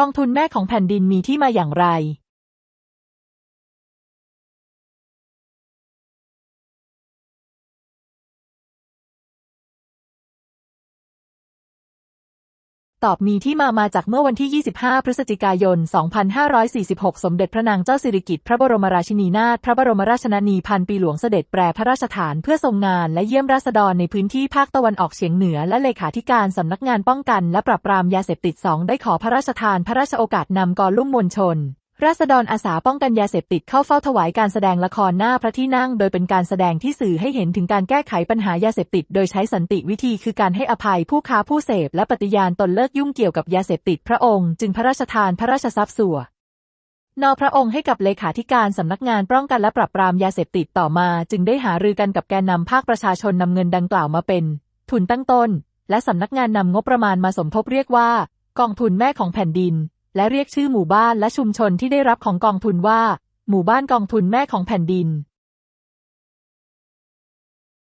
กองทุนแม่ของแผ่นดินมีที่มาอย่างไร ตอบมีที่มามาจากเมื่อวันที่ 25 พฤศจิกายน 2546 สมเด็จพระนางเจ้าสิริกิติ์พระบรมราชินีนาถพระบรมราชชนนีพันปีหลวงเสด็จแปรพระราชฐานเพื่อทรงงานและเยี่ยมราษฎรในพื้นที่ภาคตะวันออกเฉียงเหนือ และเลขาธิการสำนักงานป้องกัน และปราบปรามยาเสพติดสองได้ขอพระราชทานพระราชโอกาสนำกอลุ่มมวลชน ราษฎรอาสาป้องกันยาเสพติดเข้าเฝ้าถวายการแสดงละครหน้าพระที่นั่ง โดยเป็นการแสดงที่สื่อให้เห็นถึงการแก้ไขปัญหายาเสพติด โดยใช้สันติวิธีคือการให้อภัยผู้ค้าผู้เสพและปฏิญาณตนเลิกยุ่งเกี่ยวกับยาเสพติดพระองค์จึงพระราชทานพระราชทรัพย์ส่วนอพระองค์ให้กับเลขาธิการสำนักงานป้องกันและปราบปรามยาเสพติดต่อมา จึงได้หารือกันกับแกนนำภาคประชาชนนำเงินดังกล่าวมาเป็น ทุนตั้งต้น และสำนักงานนำงบประมาณมาสมทบเรียกว่า กองทุนแม่ของแผ่นดิน และเรียกชื่อหมู่บ้านและชุมชนที่ได้รับของกองทุนว่า หมู่บ้านกองทุนแม่ของแผ่นดิน